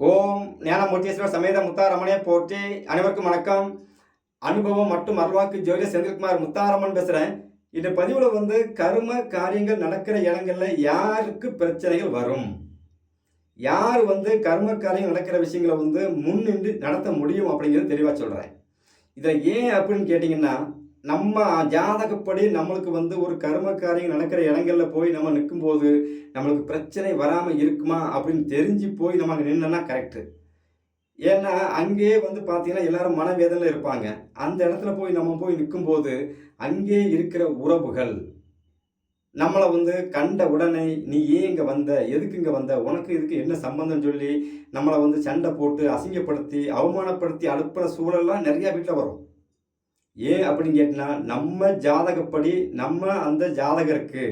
ஓம் ஞானமூர்த்தீஸ்வரர் சமேத முத்தாரமனே போற்றி அனைவருக்கும் வணக்கம். அனுபவம் மற்றும் அருள்வாக்கு ஜோதிட செந்தில்குமார் முத்தாரமன் பேசுகிறேன் இந்த பதிவில் வந்து கர்ம காரியங்கள் நடக்கிற இடங்களில் யாருக்கு பிரச்சனைகள் வரும்? யார் வந்து கர்ம காரியம் நடக்கிற விஷயங்களை வந்து முன்னின்று நடத்த முடியும் அப்படிங்கிறது தெளிவாக சொல்கிறேன் இதில் ஏன் அப்படின்னு கேட்டிங்கன்னா நம்ம ஜாதகப்படி நம்மளுக்கு வந்து ஒரு கர்ம காரியம் நடக்கிற இடங்கள்ல போய் நம்ம நிற்கும்போது நம்மளுக்கு பிரச்சனை வராமல் இருக்குமா அப்படின்னு தெரிஞ்சு போய் நம்ம அங்கே நின்னா கரெக்டு ஏன்னா அங்கேயே வந்து பார்த்தீங்கன்னா எல்லாரும் மனவேதனையில் இருப்பாங்க. அந்த இடத்துல போய் நம்ம போய் நிற்கும்போது அங்கே இருக்கிற உறவுகள் நம்மளை வந்து கண்ட உடனே நீ ஏன் இங்கே வந்த? எதுக்கு இங்கே வந்த? உனக்கு இதுக்கு என்ன சம்பந்தம்? சொல்லி நம்மளை வந்து சண்டை போட்டு அசிங்கப்படுத்தி அவமானப்படுத்தி அனுப்புகிற சூழல்லாம் நிறையா வீட்டில் வரும். ஏன் அப்படின்னு கேட்டால் நம்ம ஜாதகப்படி நம்ம அந்த ஜாதகருக்கு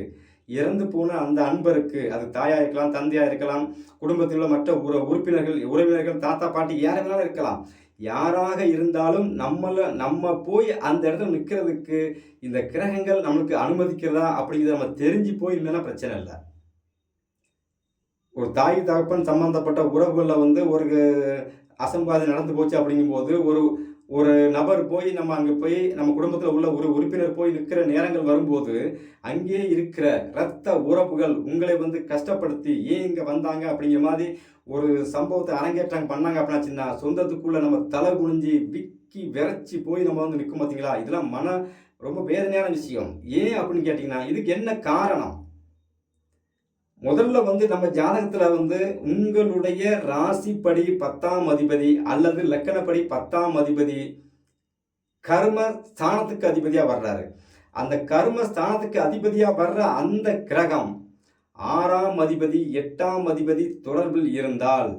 இறந்து போன அந்த அன்பருக்கு அது தாயாக இருக்கலாம் தந்தையாக இருக்கலாம் குடும்பத்தில் உள்ள மற்ற உற உறுப்பினர்கள் உறவினர்கள் தாத்தா பாட்டி யார் வேணாலும் இருக்கலாம். யாராக இருந்தாலும் நம்மள நம்ம போய் அந்த இடத்துல நிற்கிறதுக்கு இந்த கிரகங்கள் நம்மளுக்கு அனுமதிக்கிறதா அப்படிங்கிறத நம்ம தெரிஞ்சு போய் இல்லைன்னா பிரச்சனை இல்லை. ஒரு தாய் தகப்பன் சம்பந்தப்பட்ட உறவுகளில் வந்து ஒரு அசம்பாதம் நடந்து போச்சு அப்படிங்கும்போது ஒரு ஒரு நபர் போய் நம்ம அங்கே போய் நம்ம குடும்பத்தில் உள்ள ஒரு உறுப்பினர் போய் நிற்கிற நேரங்கள் வரும்போது அங்கே இருக்கிற இரத்த உறவுகள் உங்களை வந்து கஷ்டப்படுத்தி ஏன் இங்கே வந்தாங்க? அப்படிங்கிற மாதிரி ஒரு சம்பவத்தை அரங்கேற்றம் பண்ணாங்க அப்படின்னாச்சுன்னா சொந்தத்துக்குள்ளே நம்ம தலை குனிஞ்சி விக்கி விரைச்சி போய் நம்ம வந்து நிற்கும் பார்த்தீங்களா இதெல்லாம் மன ரொம்ப வேதனையான விஷயம். ஏன் அப்படின்னு கேட்டிங்கன்னா இதுக்கு என்ன காரணம்? முதல்ல வந்து நம்ம ஜாதகத்தில் வந்து உங்களுடைய ராசிப்படி பத்தாம் அதிபதி அல்லது லக்கணப்படி பத்தாம் அதிபதி கர்ம ஸ்தானத்துக்கு அதிபதியாக வர்றாரு. அந்த கர்ம ஸ்தானத்துக்கு அதிபதியாக வர்ற அந்த கிரகம் ஆறாம் அதிபதி எட்டாம் அதிபதி தொடர்பில் இருந்தால்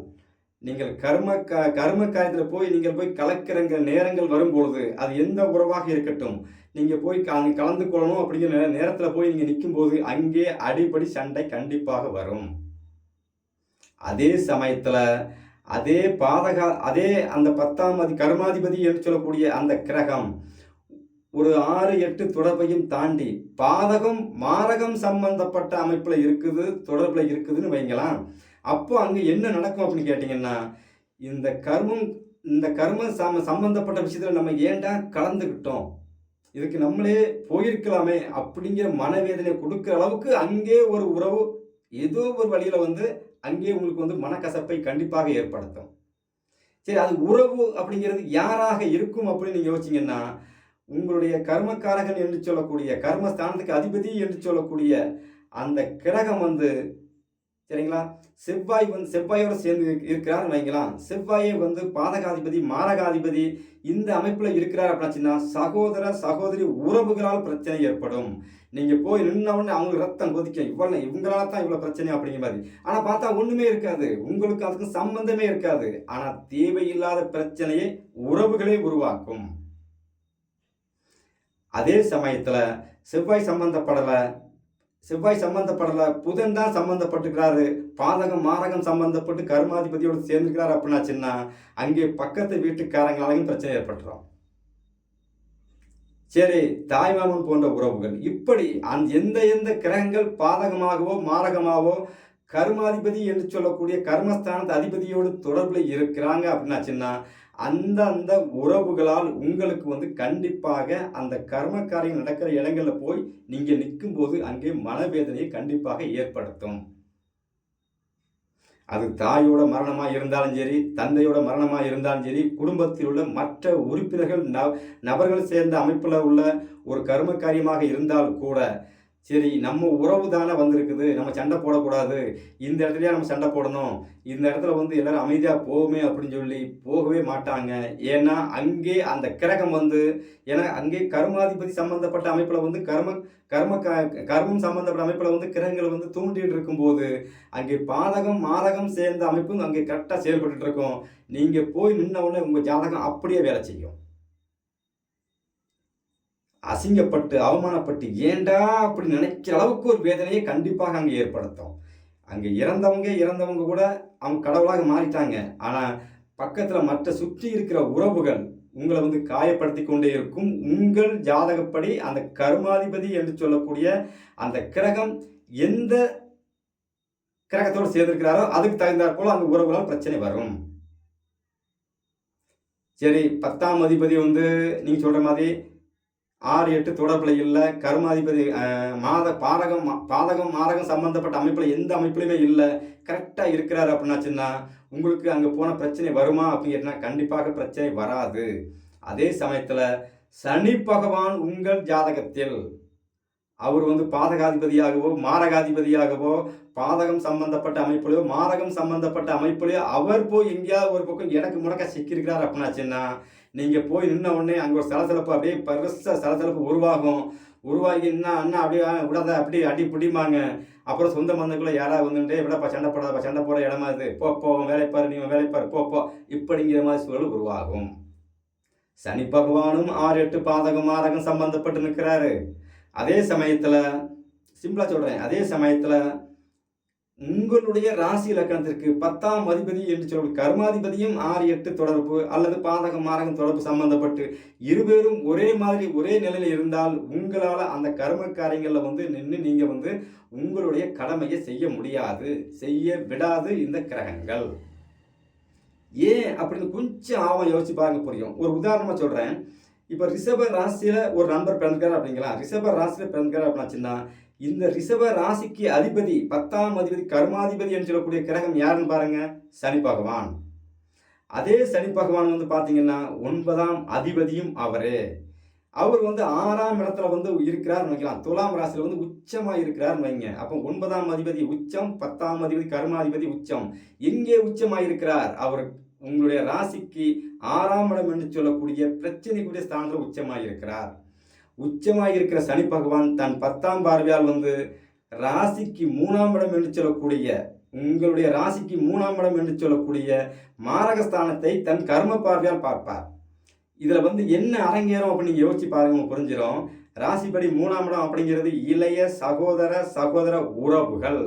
நீங்கள் கர்ம க கர்ம காரியத்தில் போய் நீங்கள் போய் கலக்கிறங்க நேரங்கள் வரும்பொழுது அது எந்த உறவாக இருக்கட்டும். நீங்கள் போய் அங்கே கலந்து கொள்ளணும் அப்படிங்கிற நேரத்தில் போய் நீங்கள் நிற்கும்போது அங்கே அடிப்படி சண்டை கண்டிப்பாக வரும். அதே சமயத்தில் அதே பாதகா அதே அந்த பத்தாம் அதி கர்மாதிபதி என்று சொல்லக்கூடிய அந்த கிரகம் ஒரு ஆறு எட்டு தொடர்பையும் தாண்டி பாதகம் மாரகம் சம்பந்தப்பட்ட அமைப்பில் இருக்குது தொடர்பில் இருக்குதுன்னு வைங்களாம் அப்போ அங்கே என்ன நடக்கும் அப்படின்னு கேட்டிங்கன்னா இந்த கர்மம் இந்த கர்ம சம சம்பந்தப்பட்ட விஷயத்தில் நம்ம ஏன்டா கலந்துக்கிட்டோம்? இதுக்கு நம்மளே போயிருக்கலாமே அப்படிங்கிற மனவேதனை கொடுக்குற அளவுக்கு அங்கே ஒரு உறவு ஏதோ ஒரு வழியில் வந்து அங்கே உங்களுக்கு வந்து மனக்கசப்பை கண்டிப்பாக ஏற்படுத்தும். சரி அது உறவு அப்படிங்கிறது யாராக இருக்கும் அப்படின்னு நீங்கள் யோசிச்சிங்கன்னா உங்களுடைய கர்மக்காரகன் என்று சொல்லக்கூடிய கர்மஸ்தானத்துக்கு அதிபதி என்று சொல்லக்கூடிய அந்த கிரகம் வந்து சரிங்களா? செவ்வாய் வந்து செவ்வாயோடு சேர்ந்து இருக்கிறார் வைங்களாம் செவ்வாயை வந்து பாதகாதிபதி மாரகாதிபதி இந்த அமைப்பில் இருக்கிறார் அப்படின்னா சகோதர சகோதரி உறவுகளால் பிரச்சனை ஏற்படும். நீங்கள் போய் நின்னவுடனே அவங்களுக்கு ரத்தம் கொதிக்கும். இவ்வளோ இவங்களால தான் இவ்வளோ பிரச்சனை அப்படிங்கிற மாதிரி. ஆனால் பார்த்தா ஒன்றுமே இருக்காது. உங்களுக்கு அதுக்கும் சம்பந்தமே இருக்காது. ஆனால் தேவையில்லாத பிரச்சனையை உறவுகளே உருவாக்கும். அதே சமயத்தில் செவ்வாய் சம்பந்தப்படலை செவ்வாய் சம்பந்தப்படலை புதன் தான் சம்பந்தப்பட்டுக்கிறாரு பாதகம் மாரகம் சம்பந்தப்பட்டு கர்மாதிபதியோடு அப்படின்னா அப்படின்னாச்சுன்னா அங்கே பக்கத்து வீட்டுக்காரங்களாலையும் பிரச்சனை ஏற்பட்டுரும். சரி தாய்மாமன் போன்ற உறவுகள் இப்படி அந்த எந்த எந்த கிரகங்கள் பாதகமாகவோ மாரகமாகவோ கர்மாதிபதி என்று சொல்லக்கூடிய கர்மஸ்தானத்து அதிபதியோடு தொடர்பில் இருக்கிறாங்க அப்படின்னாச்சுன்னா அந்த அந்த உறவுகளால் உங்களுக்கு வந்து கண்டிப்பாக அந்த கர்ம காரியம் நடக்கிற இடங்களில் போய் நீங்கள் நிற்கும்போது அங்கே மனவேதனையை கண்டிப்பாக ஏற்படுத்தும். அது தாயோட மரணமாக இருந்தாலும் சரி தந்தையோட மரணமாக இருந்தாலும் சரி குடும்பத்தில் உள்ள மற்ற உறுப்பினர்கள் நபர்கள் சேர்ந்த அமைப்பில் உள்ள ஒரு கர்ம காரியமாக இருந்தால் கூட சரி நம்ம உறவு தானே வந்திருக்குது. நம்ம சண்டை போடக்கூடாது. இந்த இடத்துலயே நம்ம சண்டை போடணும். இந்த இடத்துல வந்து எல்லாரும் அமைதியாக போகுமே அப்படின்னு சொல்லி போகவே மாட்டாங்க. ஏன்னா அங்கே அந்த கிரகம் வந்து ஏன்னா அங்கே கர்மாதிபதி சம்பந்தப்பட்ட அமைப்பில் வந்து கர்ம கர்ம க கர்மம் சம்பந்தப்பட்ட அமைப்பில் வந்து கிரகங்கள் வந்து தூண்டிகிட்டு இருக்கும்போது அங்கே பாதகம் மாதகம் சேர்ந்த அமைப்பும் அங்கே கரெக்டாக செயல்பட்டு இருக்கும். நீங்கள் போய் நின்ன உடனே உங்கள் ஜாதகம் அப்படியே வேலை செய்யும். அசிங்கப்பட்டு அவமானப்பட்டு ஏண்டா அப்படி நினைக்கிற அளவுக்கு ஒரு வேதனையை கண்டிப்பாக அங்கே ஏற்படுத்தும். அங்கே இறந்தவங்க இறந்தவங்க கூட அவங்க கடவுளாக மாறிட்டாங்க. ஆனால் பக்கத்தில் மற்ற சுற்றி இருக்கிற உறவுகள் உங்களை வந்து காயப்படுத்தி கொண்டே இருக்கும். உங்கள் ஜாதகப்படி அந்த கருமாதிபதி என்று சொல்லக்கூடிய அந்த கிரகம் எந்த கிரகத்தோடு சேர்ந்திருக்கிறாரோ அதுக்கு தகுந்தாற் போல அந்த உறவுகளால் பிரச்சனை வரும். சரி பத்தாம் அதிபதி வந்து நீங்கள் சொல்கிற மாதிரி ஆறு எட்டு தொடர்பில் இல்லை. கர்மாதிபதி மாத பாதகம் பாதகம் மாரகம் சம்பந்தப்பட்ட அமைப்பில் எந்த அமைப்புலையுமே இல்லை. கரெக்டாக இருக்கிறாரு அப்படின்னாச்சுன்னா உங்களுக்கு அங்கே போன பிரச்சனை வருமா அப்படின்னு கண்டிப்பாக பிரச்சனை வராது. அதே சமயத்தில் சனி பகவான் உங்கள் ஜாதகத்தில் அவர் வந்து பாதகாதிபதியாகவோ மாரகாதிபதியாகவோ பாதகம் சம்பந்தப்பட்ட அமைப்புலையோ மாரகம் சம்பந்தப்பட்ட அமைப்புலையோ அவர் போய் எங்கேயாவது ஒரு பக்கம் எனக்கு முடக்க சிக்கியிருக்கிறார் அப்படின்னாச்சுன்னா நீங்கள் போய் நின்ன உடனே அங்கே ஒரு சலசலப்பு அப்படியே பெருசாக சலசலப்பு உருவாகும். உருவாகி என்ன அண்ணா அப்படியே விடாத அப்படி அடி பிடிமாங்க அப்புறம் சொந்த பந்தக்குள்ள யாராவது வந்துட்டு விடப்பா சண்டை போடாதப்பா சண்டை போட இடமா இது. போ போ வேலைப்பாரு நீ வேலைப்பாரு போ போ. இப்படிங்கிற மாதிரி சூழல் உருவாகும். சனி பகவானும் ஆறு எட்டு பாதகம் மாதகம் சம்பந்தப்பட்டு நிற்கிறாரு. அதே சமயத்தில் சிம்பிளாக சொல்றேன். அதே சமயத்தில் உங்களுடைய ராசி இலக்கணத்திற்கு பத்தாம் அதிபதி என்று சொல்லும் கர்மாதிபதியும் ஆறு எட்டு தொடர்பு அல்லது பாதகம் மாரகம் தொடர்பு சம்பந்தப்பட்டு இருவேரும் ஒரே மாதிரி ஒரே நிலையில் இருந்தால் உங்களால் அந்த கர்ம காரியங்களில் வந்து நின்று நீங்கள் வந்து உங்களுடைய கடமையை செய்ய முடியாது. செய்ய விடாது இந்த கிரகங்கள். ஏன் அப்படின்னு கொஞ்சம் ஆவம் யோசிச்சு பாருங்க புரியும். ஒரு உதாரணமாக சொல்கிறேன் இப்போ ரிஷப ராசியில் ஒரு நண்பர் பிறந்திருக்காரு அப்படிங்களா? ரிஷப ராசியில் பிறந்திருக்காரு அப்படின்னாச்சுன்னா இந்த ரிஷப ராசிக்கு அதிபதி பத்தாம் அதிபதி கர்மாதிபதி என்று சொல்லக்கூடிய கிரகம் யாருன்னு பாருங்க? சனி பகவான். அதே சனி பகவான் வந்து பார்த்தீங்கன்னா ஒன்பதாம் அதிபதியும் அவரே. அவர் வந்து ஆறாம் இடத்துல வந்து இருக்கிறார் வைக்கலாம். துலாம் ராசியில் வந்து உச்சமாக இருக்கிறார் வைங்க. அப்போ ஒன்பதாம் அதிபதி உச்சம் பத்தாம் அதிபதி கர்மாதிபதி உச்சம். எங்கே உச்சமாக இருக்கிறார்? அவர் உங்களுடைய ராசிக்கு ஆறாம் இடம் என்று சொல்லக்கூடிய பிரச்சனைக்குரிய ஸ்தானத்தில் உச்சமாக இருக்கிறார் உச்சமாக இருக்கிற சனி பகவான் தன் பத்தாம் பார்வையால் வந்து ராசிக்கு மூணாம் இடம் என்று சொல்லக்கூடிய உங்களுடைய ராசிக்கு மூணாம் இடம் என்று சொல்லக்கூடிய மாரகஸ்தானத்தை தன் கர்ம பார்வையால் பார்ப்பார். இதில் வந்து என்ன அரங்கேறும் அப்படின்னு யோசிச்சு பாருங்க புரிஞ்சிடும் ராசிப்படி மூணாம் இடம் அப்படிங்கிறது இளைய சகோதர சகோதர உறவுகள்.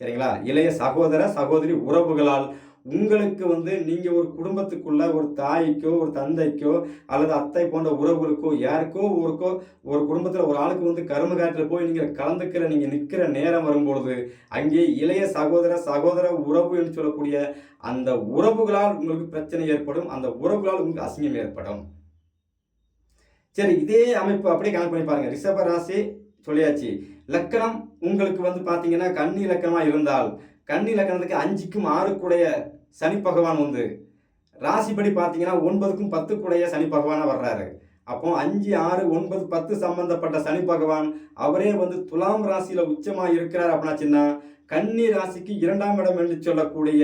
சரிங்களா? இளைய சகோதர சகோதரி உறவுகளால் உங்களுக்கு வந்து நீங்கள் ஒரு குடும்பத்துக்குள்ள ஒரு தாய்க்கோ ஒரு தந்தைக்கோ அல்லது அத்தை போன்ற உறவுகளுக்கோ யாருக்கோ ஒருக்கோ ஒரு குடும்பத்தில் ஒரு ஆளுக்கு வந்து கரும காட்டில் போய் நீங்கள் கலந்துக்கிற நீங்கள் நிற்கிற நேரம் வரும்பொழுது அங்கே இளைய சகோதர சகோதர உறவு என்று சொல்லக்கூடிய அந்த உறவுகளால் உங்களுக்கு பிரச்சனை ஏற்படும். அந்த உறவுகளால் உங்களுக்கு அசிங்கம் ஏற்படும். சரி இதே அமைப்பு அப்படியே கணக்கு பண்ணி பாருங்க. ரிஷப ராசி சொல்லியாச்சு. லக்கணம் உங்களுக்கு வந்து பார்த்தீங்கன்னா கன்னி லக்கணமாக இருந்தால் கன்னி லக்கணத்துக்கு அஞ்சுக்கும் ஆறுக்குடைய சனி பகவான் வந்து ராசிப்படி பார்த்தீங்கன்னா ஒன்பதுக்கும் பத்துக்குடைய சனி பகவானாக வர்றாரு. அப்போ அஞ்சு ஆறு ஒன்பது பத்து சம்பந்தப்பட்ட சனி பகவான் அவரே வந்து துலாம் ராசியில உச்சமா இருக்கிறார் அப்படின்னாச்சுன்னா கன்னி ராசிக்கு இரண்டாம் இடம் என்று சொல்லக்கூடிய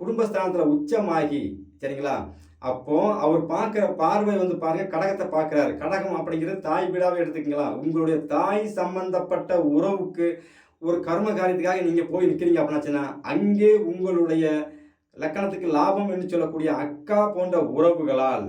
குடும்பஸ்தானத்துல உச்சமாகி சரிங்களா? அப்போ அவர் பார்க்குற பார்வை வந்து பாருங்க கடகத்தை பார்க்குறாரு. கடகம் அப்படிங்கிறது தாய் வீடாவே எடுத்துக்கங்களா? உங்களுடைய தாய் சம்பந்தப்பட்ட உறவுக்கு ஒரு கர்ம காரியத்துக்காக நீங்கள் போய் நிற்கிறீங்க அப்படின்னாச்சுன்னா அங்கே உங்களுடைய லக்கணத்துக்கு லாபம் என்று சொல்லக்கூடிய அக்கா போன்ற உறவுகளால்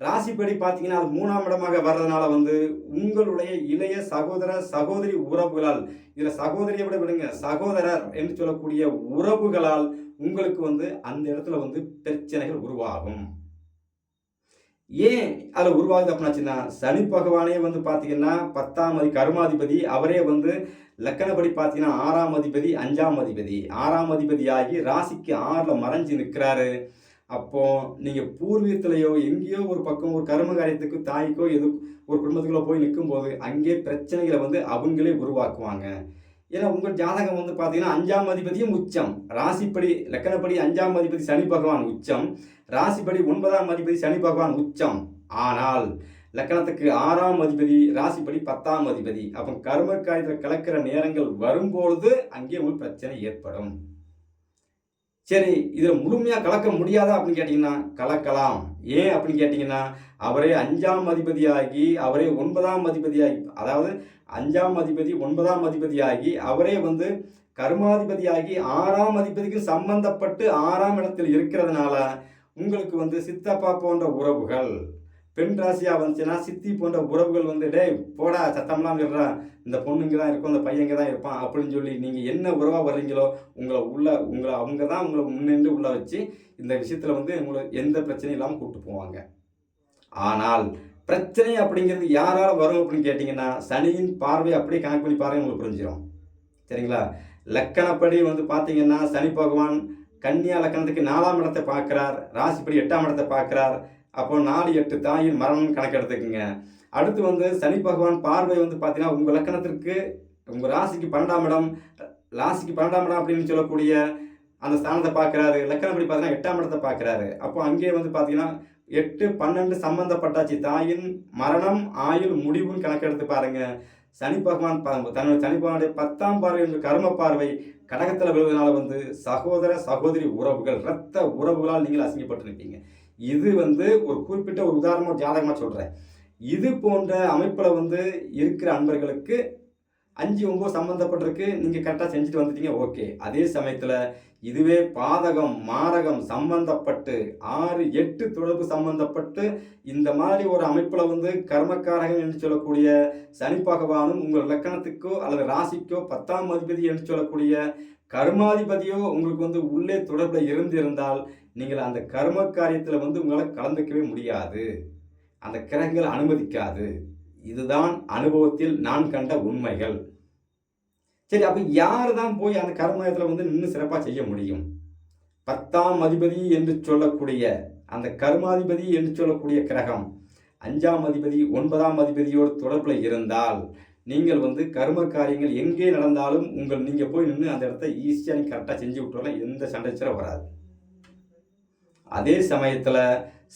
ராசிப்படி பார்த்தீங்கன்னா அது மூணாம் இடமாக வர்றதுனால வந்து உங்களுடைய இளைய சகோதர சகோதரி உறவுகளால் இதில் சகோதரியை விட விடுங்க சகோதரர் என்று சொல்லக்கூடிய உறவுகளால் உங்களுக்கு வந்து அந்த இடத்துல வந்து பிரச்சனைகள் உருவாகும். ஏன் அதில் உருவாகுது அப்படின்னாச்சுன்னா சனி பகவானே வந்து பார்த்தீங்கன்னா பத்தாம் கருமாதிபதி அவரே வந்து லக்கணப்படி பார்த்தீங்கன்னா ஆறாம் அதிபதி அஞ்சாம் அதிபதி. ஆறாம் அதிபதியாகி ராசிக்கு ஆறில் மறைஞ்சு நிற்கிறாரு. அப்போ நீங்கள் பூர்வீகத்திலேயோ எங்கேயோ ஒரு பக்கம் ஒரு கரும காரியத்துக்கு தாய்க்கோ எது ஒரு குடும்பத்துக்குள்ளே போய் நிற்கும்போது அங்கே பிரச்சனைகளை வந்து அவங்களே உருவாக்குவாங்க. ஏன்னா உங்கள் ஜாதகம் வந்து பார்த்தீங்கன்னா அஞ்சாம் அதிபதியும் உச்சம். ராசிப்படி லக்கணப்படி அஞ்சாம் அதிபதி சனி பகவான் உச்சம். ராசிப்படி ஒன்பதாம் அதிபதி சனி பகவான் உச்சம். ஆனால் லக்கணத்துக்கு ஆறாம் அதிபதி ராசிப்படி பத்தாம் அதிபதி. அப்போ கர்ம காரியத்தில் கலக்கிற நேரங்கள் வரும்பொழுது அங்கே ஒரு பிரச்சனை ஏற்படும். சரி இதில் முழுமையாக கலக்க முடியாதா அப்படின்னு கேட்டிங்கன்னா கலக்கலாம். ஏன் அப்படின்னு கேட்டிங்கன்னா அவரே அஞ்சாம் அதிபதியாகி அவரே ஒன்பதாம் அதிபதியாகி அதாவது அஞ்சாம் அதிபதி ஒன்பதாம் அதிபதியாகி அவரே வந்து கர்மாதிபதியாகி ஆறாம் அதிபதிக்கு சம்பந்தப்பட்டு ஆறாம் இடத்தில் இருக்கிறதுனால உங்களுக்கு வந்து சித்தப்பா போன்ற உறவுகள். பெண் ராசியாக வந்துச்சுன்னா சித்தி போன்ற உறவுகள் வந்து டேய் போடா சத்தம்லாம் விடுறா. இந்த பொண்ணு இங்கே தான் இருக்கும் இந்த பையன் இங்கே தான் இருப்பான் அப்படின்னு சொல்லி நீங்கள் என்ன உறவாக வர்றீங்களோ உங்களை உள்ள உங்களை அவங்க தான் உங்களை முன்னின்று உள்ள வச்சு இந்த விஷயத்தில் வந்து உங்களை எந்த பிரச்சனையும் இல்லாமல் கூப்பிட்டு போவாங்க. ஆனால் பிரச்சனை அப்படிங்கிறது யாரால வரும் அப்படின்னு கேட்டிங்கன்னா சனியின் பார்வை அப்படியே கணக்கு பண்ணி பாருங்க உங்களுக்கு புரிஞ்சிடும் சரிங்களா? லக்கணப்படி வந்து பார்த்தீங்கன்னா சனி பகவான் கன்னியா லக்கணத்துக்கு நாலாம் இடத்தை பார்க்குறார். ராசிப்படி எட்டாம் இடத்தை பார்க்குறார். அப்போ நாலு எட்டு தாயின் மரணம் கணக்கெடுத்துக்குங்க. அடுத்து வந்து சனி பகவான் பார்வை வந்து பார்த்தீங்கன்னா உங்கள் லக்கணத்திற்கு உங்கள் ராசிக்கு பன்னெண்டாம் இடம் ராசிக்கு பன்னெண்டாம் இடம் அப்படின்னு சொல்லக்கூடிய அந்த ஸ்தானத்தை பார்க்குறாரு. லக்கணம் லக்கணப்படி பார்த்தீங்கன்னா எட்டாம் இடத்தை பார்க்குறாரு. அப்போ அங்கேயே வந்து பார்த்தீங்கன்னா எட்டு பன்னெண்டு சம்பந்தப்பட்டாச்சு. தாயின் மரணம் ஆயுள் முடிவுன்னு கணக்கெடுத்து பாருங்கள் சனி பகவான் தன்னுடைய சனி பகவானுடைய பத்தாம் பார்வை என்ற கர்ம பார்வை கடகத்தில் விழுவதனால வந்து சகோதர சகோதரி உறவுகள் இரத்த உறவுகளால் நீங்கள் அசிங்கப்பட்டிருப்பீங்க. இது வந்து ஒரு குறிப்பிட்ட ஒரு உதாரணமாக ஜாதகமாக சொல்கிறேன் இது போன்ற அமைப்பில் வந்து இருக்கிற அன்பர்களுக்கு அஞ்சு ஒம்பது சம்மந்தப்பட்டிருக்கு நீங்கள் கரெக்டாக செஞ்சுட்டு வந்துட்டீங்க ஓகே. அதே சமயத்தில் இதுவே பாதகம் மாரகம் சம்பந்தப்பட்டு ஆறு எட்டு தொடர்பு சம்பந்தப்பட்டு இந்த மாதிரி ஒரு அமைப்பில் வந்து கர்மக்காரகன் என்று சொல்லக்கூடிய சனி பகவானும் உங்கள் லக்கணத்துக்கோ அல்லது ராசிக்கோ பத்தாம் அதிபதி என்று சொல்லக்கூடிய கர்மாதிபதியோ உங்களுக்கு வந்து உள்ளே தொடர்பில் இருந்திருந்தால் நீங்கள் அந்த கர்ம காரியத்தில் வந்து உங்களால் கலந்துக்கவே முடியாது. அந்த கிரகங்கள் அனுமதிக்காது. இதுதான் அனுபவத்தில் நான் கண்ட உண்மைகள். சரி அப்போ யார் தான் போய் அந்த கர்மத்தில் வந்து நின்று சிறப்பாக செய்ய முடியும்? பத்தாம் அதிபதி என்று சொல்லக்கூடிய அந்த கர்மாதிபதி என்று சொல்லக்கூடிய கிரகம் அஞ்சாம் அதிபதி ஒன்பதாம் அதிபதியோடு தொடர்பில் இருந்தால் நீங்கள் வந்து கர்ம காரியங்கள் எங்கே நடந்தாலும் உங்கள் நீங்கள் போய் நின்று அந்த இடத்த ஈஸியாக நீங்கள் கரெக்டாக செஞ்சு விட்டுறலாம். எந்த சண்டைச்சரம் வராது. அதே சமயத்தில்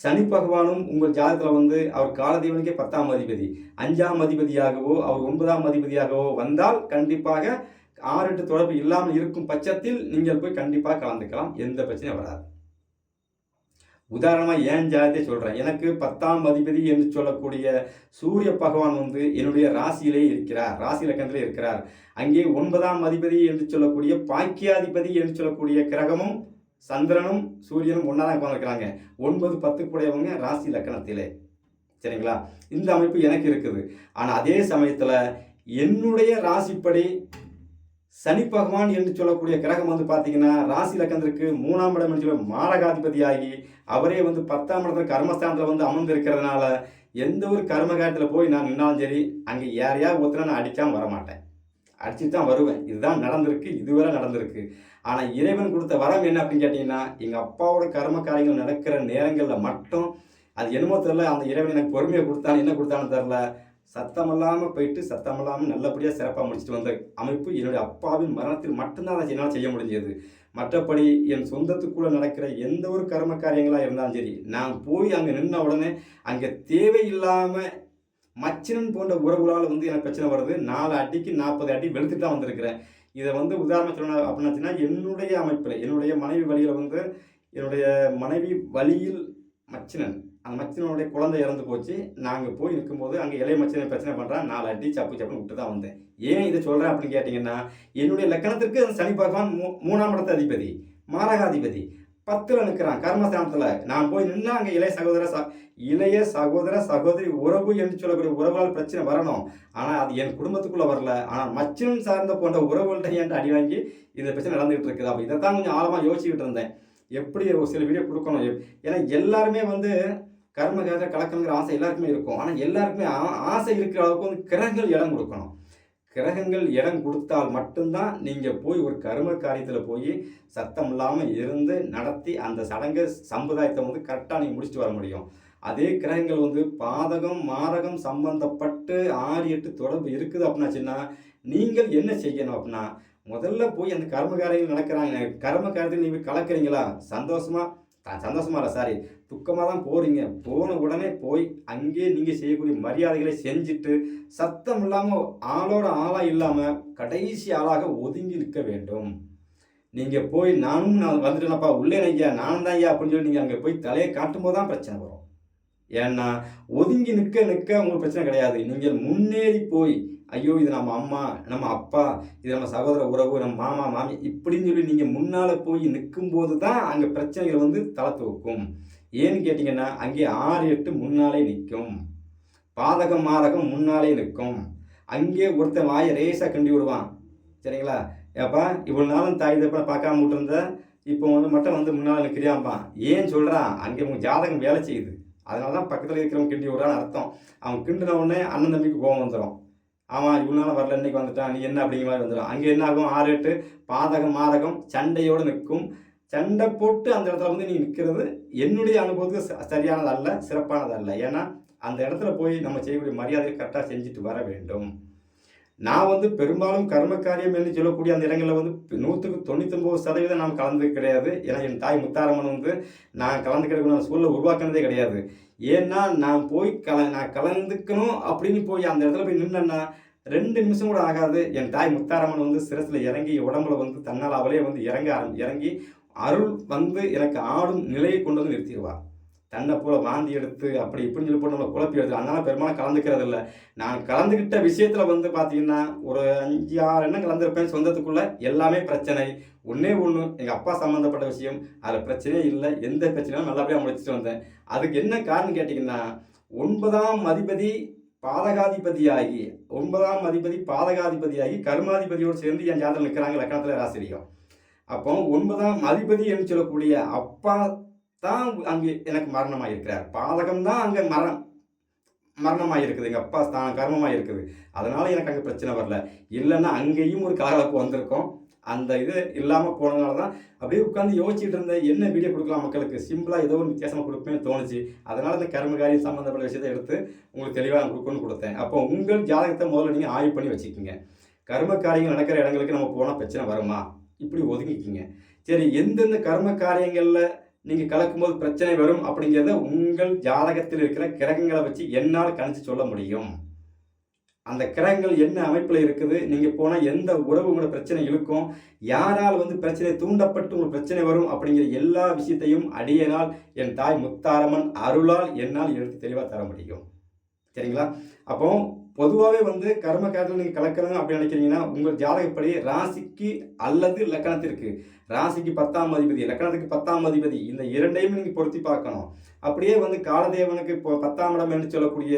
சனி பகவானும் உங்கள் ஜாதகத்தில் வந்து அவர் காலதீவனுக்கே பத்தாம் அதிபதி. அஞ்சாம் அதிபதியாகவோ அவர் ஒன்பதாம் அதிபதியாகவோ வந்தால் கண்டிப்பாக ஆறு எட்டு தொடர்பு இல்லாமல் இருக்கும் பட்சத்தில் நீங்கள் போய் கண்டிப்பாக கலந்துக்கலாம். எந்த பிரச்சனையும் வராது. உதாரணமாக ஏன் ஜாதகத்தை சொல்கிறேன் எனக்கு பத்தாம் அதிபதி என்று சொல்லக்கூடிய சூரிய பகவான் வந்து என்னுடைய ராசியிலே இருக்கிறார். ராசி லக்கணத்திலே இருக்கிறார். அங்கே ஒன்பதாம் அதிபதி என்று சொல்லக்கூடிய பாக்கியாதிபதி என்று சொல்லக்கூடிய கிரகமும் சந்திரனும் சூரியனும் ஒன்றா தான் உட்காந்துருக்கிறாங்க ஒன்பது பத்து கூடையவங்க ராசி லக்கணத்திலே. சரிங்களா? இந்த அமைப்பு எனக்கு இருக்குது. ஆனால் அதே சமயத்தில் என்னுடைய ராசிப்படி சனி பகவான் என்று சொல்லக்கூடிய கிரகம் வந்து பார்த்தீங்கன்னா ராசி லக்கணத்திற்கு மூணாம் இடம் என்று சொல்ல மாரகாதிபதியாகி அவரே வந்து பத்தாம் இடத்துல கர்மஸ்தானத்தில் வந்து அமர்ந்திருக்கிறதுனால எந்த ஒரு கர்மகாரத்தில் போய் நான் நின்னாலும் சரி அங்கே யாரையா ஒருத்தரை நான் அடிக்காமல் வரமாட்டேன். அடிச்சுட்டு தான் வருவேன். இதுதான் நடந்திருக்கு இதுவரை நடந்திருக்கு. ஆனால் இறைவன் கொடுத்த வரம் என்ன அப்படின்னு கேட்டிங்கன்னா எங்கள் அப்பாவோட கர்ம காரியங்கள் நடக்கிற நேரங்களில் மட்டும் அது என்னமோ தெரில அந்த இறைவன் எனக்கு பொறுமையை கொடுத்தான்னு என்ன கொடுத்தான்னு தெரில சத்தமில்லாமல் போயிட்டு சத்தமில்லாமல் நல்லபடியாக சிறப்பாக முடிச்சுட்டு வந்த அமைப்பு என்னுடைய அப்பாவின் மரணத்தில் மட்டும்தான் அதை என்னால் செய்ய முடிஞ்சது. மற்றபடி என் சொந்தத்துக்குள்ளே நடக்கிற எந்த ஒரு கர்ம காரியங்களாக இருந்தாலும் சரி நான் போய் அங்கே நின்ன உடனே அங்கே தேவையில்லாமல் மச்சினன் போன்ற உறவுகளால் வந்து எனக்கு பிரச்சனை வருது. நாலு அடிக்கு நாற்பது அடி வெளுத்துட்டு தான் வந்திருக்கிறேன். இதை வந்து உதாரணம் சொல்லணும் அப்படின்னாச்சுன்னா என்னுடைய அமைப்பில் என்னுடைய மனைவி வழியில் வந்து என்னுடைய மனைவி வழியில் மச்சினன் அந்த மச்சினனுடைய குழந்தை இறந்து போச்சு. நாங்கள் போய் நிற்கும்போது அங்கே இளைய மச்சினை பிரச்சனை பண்ணுறான் நாலு அடி சப்பு சப்புன்னு விட்டு தான் வந்தேன். ஏன் இதை சொல்கிறேன் அப்படின்னு கேட்டிங்கன்னா என்னுடைய லக்கணத்திற்கு சனி பகவான் மூ மூணாம் இடத்த அதிபதி மாரகாதிபதி. பத்தில் நிற்கிறான் கர்மஸ்தானத்தில். நான் போய் நின்று அங்கே இளைய சகோதர ச இளைய சகோதர சகோதரி உறவு என்று சொல்லக்கூடிய உறவுகளால் பிரச்சனை வரணும். ஆனால் அது என் குடும்பத்துக்குள்ளே வரல. ஆனால் மச்சன் சார்ந்த போன்ற உறவுகள்கிட்ட என்கிட்ட அடி வாங்கி இந்த பிரச்சனை நடந்துகிட்டு இருக்குது. அப்போ இதை தான் கொஞ்சம் ஆழமாக யோசிச்சுக்கிட்டு இருந்தேன். எப்படி ஒரு சில வீடியோ கொடுக்கணும்? எப்- ஏன்னா எல்லாருமே வந்து கர்ம கேத கலக்கணுங்கிற ஆசை எல்லாருக்குமே இருக்கும். ஆனால் எல்லாருக்குமே ஆ- ஆசை இருக்கிற அளவுக்கு வந்து கிரகங்கள் இடம் கொடுக்கணும். கிரகங்கள் இடம் கொடுத்தால் மட்டும்தான் நீங்கள் போய் ஒரு கரும காரியத்தில் போய் சத்தம் இல்லாமல் இருந்து நடத்தி அந்த சடங்கு சமுதாயத்தை வந்து கரெக்டாக நீங்கள் முடிச்சுட்டு வர முடியும். அதே கிரகங்கள் வந்து பாதகம் மாரகம் சம்பந்தப்பட்டு ஆறு எட்டு தொடர்பு இருக்குது அப்படின்னாச்சுன்னா நீங்கள் என்ன செய்யணும் அப்படின்னா முதல்ல போய் அந்த கர்ம காரியங்கள் நடக்கிறாங்க. கர்ம காரியத்தில் நீங்கள் கலக்குறீங்களா? சந்தோஷமாக சந்தோஷமாக சந்தோஷமா இல்லை சாரி துக்கமாக தான் போகிறீங்க போன உடனே போய் அங்கேயே நீங்கள் செய்யக்கூடிய மரியாதைகளை செஞ்சுட்டு சத்தம் இல்லாமல் ஆளோட ஆளாக இல்லாமல் கடைசி ஆளாக ஒதுங்கி நிற்க வேண்டும். நீங்கள் போய் நானும் நான் வந்துட்டேனப்பா உள்ளே ஐயா நானும் தான் ஐயா அப்படின்னு சொல்லி நீங்கள் அங்கே போய் தலையை காட்டும் போது தான் பிரச்சனை வரும். ஏன்னா ஒதுங்கி நிற்க நிற்க உங்களுக்கு பிரச்சனை கிடையாது. நீங்கள் முன்னேறி போய் ஐயோ இது நம்ம அம்மா நம்ம அப்பா இது நம்ம சகோதர உறவு நம்ம மாமா மாமி இப்படின்னு சொல்லி நீங்கள் முன்னால் போய் நிற்கும்போது தான் அங்கே பிரச்சனைகள் வந்து தலை தூக்கும். ஏன்னு கேட்டிங்கன்னா அங்கே ஆறு எட்டு முன்னாலே நிற்கும். பாதகம் மாதகம் முன்னாலே நிற்கும். அங்கே ஒருத்தன் வாயை ரேஸாக கண்டி விடுவான். சரிங்களா? ஏப்பா இவ்வளோ நாளும் தாய் தப்பா பார்க்காம விட்டுருந்த இப்போ வந்து மட்டும் வந்து முன்னால் நிற்கிறியாம்பான் ஏன் சொல்கிறான் அங்கே உங்கள் ஜாதகம் வேலை செய்யுது. அதனால தான் பக்கத்தில் இருக்கிறவங்க கிண்டி விடுறான்னு அர்த்தம். அவன் கிண்டின உடனே அண்ணன் தம்பிக்கு கோவம் வந்துடும் ஆமாம் இவ்வளோ நாள் வரல இன்னைக்கு வந்துட்டான் நீ என்ன அப்படிங்கிற மாதிரி வந்துடும் அங்கே என்ன ஆகும்? ஆறு எட்டு பாதகம் மாதகம் சண்டையோடு நிற்கும். சண்டை போட்டு அந்த இடத்துல வந்து நீ நிற்கிறது என்னுடைய அனுபவத்துக்கு ச- சிறப்பானதல்ல. ஏன்னா அந்த இடத்துல போய் நம்ம செய்யக்கூடிய மரியாதையை கரெக்டாக செஞ்சுட்டு வர வேண்டும். நான் வந்து பெரும்பாலும் கர்ம காரியம் என்று சொல்லக்கூடிய அந்த இடங்களில் வந்து நூற்றுக்கு தொண்ணூத்தொம்பது சதவீதம் நான் கலந்தது கிடையாது. ஏன்னா என் தாய் முத்தாரம்மன் வந்து நான் கலந்துக்கிறதுக்கு சூழலை உருவாக்குனதே கிடையாது. ஏன்னா நான் போய் கல நான் கலந்துக்கணும் அப்படின்னு போய் அந்த இடத்துல போய் நின்னேன்னா ரெண்டு நிமிஷம் கூட ஆகாது. என் தாய் முத்தாரம்மன் வந்து சிரசில் இறங்கி உடம்புல வந்து தன்னால் அவளே வந்து இறங்க ஆரம்பி இறங்கி அருள் வந்து எனக்கு ஆடும் நிலையை கொண்டு வந்து நிறுத்திடுவா. தன்னை போல வாந்தி எடுத்து அப்படி இப்படின்னு சொல்லி போட்டு நம்மளை குழப்பி எடுத்து அதனால பெரும்பாலும் கலந்துக்கிறது இல்லை. நான் கலந்துக்கிட்ட விஷயத்தில் வந்து பார்த்தீங்கன்னா ஒரு அஞ்சு ஆறு எண்ணம் கலந்துருப்பேன் சொந்தத்துக்குள்ளே. எல்லாமே பிரச்சனை. ஒன்றே ஒன்று எங்கள் அப்பா சம்மந்தப்பட்ட விஷயம். அதில் பிரச்சனையே இல்லை. எந்த பிரச்சனையும் நல்லபடியாக முடிச்சுட்டு வந்தேன். அதுக்கு என்ன காரணம் கேட்டிங்கன்னா ஒன்பதாம் அதிபதி பாதகாதிபதியாகி ஒன்பதாம் அதிபதி பாதகாதிபதியாகி கர்மாதிபதியோடு சேர்ந்து என் ஜாதகம் நிற்கிறாங்க லக்கணத்தில் ராசிரியம் அப்போ ஒன்பதாம் அதிபதி என்று சொல்லக்கூடிய அப்பா தான் அங்கே எனக்கு மரணமாக இருக்கிறார் பாதகம் தான் அங்கே மரணம். மரணமாக இருக்குது எங்கள் அப்பா ஸ்தானம் கர்மமாக இருக்குது அதனால் எனக்கு அங்கே பிரச்சனை வரல. இல்லைன்னா அங்கேயும் ஒரு கலகலப்பு வந்திருக்கோம். அந்த இது இல்லாமல் போனதுனால தான் அப்படியே உட்காந்து யோசிச்சுட்டு இருந்தேன். என்ன வீடியோ கொடுக்கலாம் மக்களுக்கு? சிம்பிளாக ஏதோ ஒரு வித்தியாசமாக கொடுப்பேன்னு தோணுச்சு. அதனால் இந்த கர்மகாரியம் சம்மந்தப்பட்ட விஷயத்தை எடுத்து உங்களுக்கு தெளிவாக கொடுக்கணும்னு கொடுத்தேன். அப்போ உங்கள் ஜாதகத்தை முதல்ல நீங்கள் ஆய்வு பண்ணி வச்சுக்கோங்க. கர்ம காரியங்கள் நடக்கிற இடங்களுக்கு நம்ம போனால் பிரச்சனை வருமா? இப்படி ஒதுங்கிக்கிங்க. சரி எந்தெந்த கர்ம காரியங்களில் நீங்கள் கலக்கும்போது பிரச்சனை வரும் அப்படிங்கிறத உங்கள் ஜாதகத்தில் இருக்கிற கிரகங்களை வச்சு என்னால் கணிச்சு சொல்ல முடியும். அந்த கிரகங்கள் என்ன அமைப்பில் இருக்குது? நீங்கள் போனால் எந்த உறவு உங்களோட பிரச்சனை இழுக்கும்? யாரால் வந்து பிரச்சனை தூண்டப்பட்டு உங்களுக்கு பிரச்சனை வரும் அப்படிங்கிற எல்லா விஷயத்தையும் அடியனால் என் தாய் முத்தாரம்மன் அருளால் என்னால் எடுத்து தெளிவாக தர முடியும். சரிங்களா? அப்போ பொதுவாகவே வந்து கர்ம காலத்தில் நீங்கள் கலக்கணும் அப்படின்னு நினைக்கிறீங்கன்னா உங்கள் ஜாதகப்படி ராசிக்கு அல்லது லக்கணத்திற்கு. ராசிக்கு பத்தாம் அதிபதி லக்கணத்துக்கு பத்தாம் அதிபதி இந்த இரண்டையும் நீங்கள் பொருத்தி பார்க்கணும். அப்படியே வந்து காலதேவனுக்கு இப்போ பத்தாம் இடம் என்று சொல்லக்கூடிய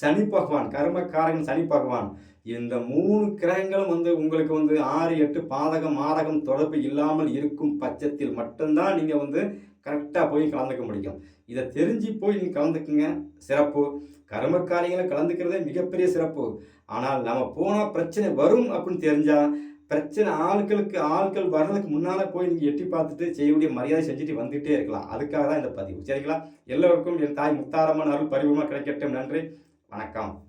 சனி பகவான் கர்மக்காரகன் சனி பகவான் இந்த மூணு கிரகங்களும் வந்து உங்களுக்கு வந்து ஆறு எட்டு பாதகம் மாதகம் தொடர்பு இல்லாமல் இருக்கும் பட்சத்தில் மட்டும்தான் நீங்கள் வந்து கரெக்டாக போய் கலந்துக்க முடியும். இதை தெரிஞ்சு போய் நீங்கள் கலந்துக்குங்க. சிறப்பு. கர்மக்காரியங்களை கலந்துக்கிறதே மிகப்பெரிய சிறப்பு. ஆனால் நம்ம போனால் பிரச்சனை வரும் அப்படின்னு தெரிஞ்சால் பிரச்சனை ஆட்களுக்கு ஆட்கள் வர்றதுக்கு முன்னால் போய் நீங்கள் எட்டி பார்த்துட்டு செய்யக்கூடிய மரியாதை செஞ்சுட்டு வந்துகிட்டே இருக்கலாம். அதுக்காக தான் இந்த பதிவு. சரிங்களா? எல்லோருக்கும் என் தாய் முத்தாரமான அருள் பரிவமாக கிடைக்கட்டும். நன்றி. வணக்கம்.